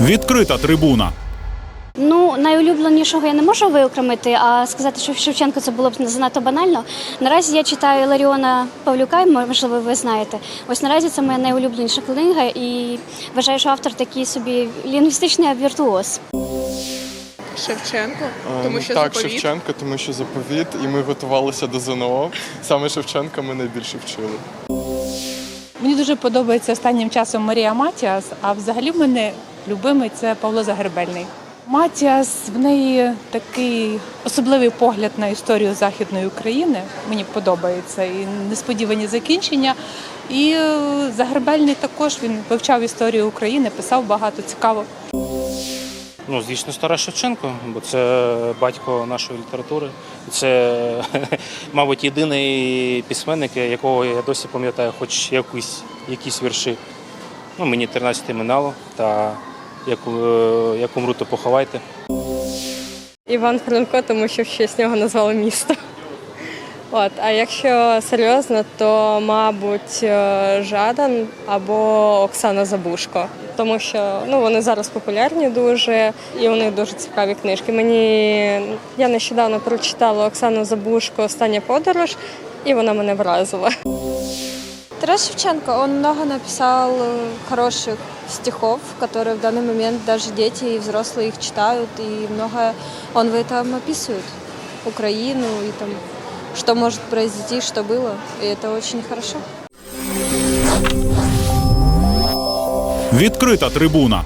Відкрита трибуна. Ну, найулюбленішого я не можу виокремити, а сказати, що Шевченко це було б занадто банально. Наразі я читаю Ларіона Павлюка, і, можливо, ви знаєте. Ось наразі це моя найулюбленіша книга, і вважаю, що автор такий собі лінгвістичний віртуоз. Шевченко, Е, тому що так, заповіт. Шевченко, тому що заповіт, і ми готувалися до ЗНО. Саме Шевченка ми найбільше вчили. Мені дуже подобається останнім часом Марія Матіас, а взагалі в мене любимий це Павло Загребельний. Матіас в неї такий особливий погляд на історію Західної України. Мені подобається і несподівані закінчення. І е, Загребельний також він вивчав історію України, писав багато цікаво. Ну, звісно, стара Шевченко, бо це батько нашої літератури. Це, мабуть, єдиний письменник, якого я досі пам'ятаю, хоч якісь, якісь вірші. Ну, мені 13 минало, та як, як умру, то поховайте. Іван Франко, тому що в честь нього назвали місто. От, а якщо серйозно, то мабуть е, Жадан або Оксана Забушко, тому що ну вони зараз популярні дуже і у них дуже цікаві книжки. Мені я нещодавно прочитала Оксану Забушко Остання подорож, і вона мене вразила. Тарас Шевченко, он много написал э, хороших стихов, которые в данный момент даже дети и взрослые их читают, и много он в этом описывает Украину и там, что может произойти, что было, и это очень хорошо. Відкрита трибуна.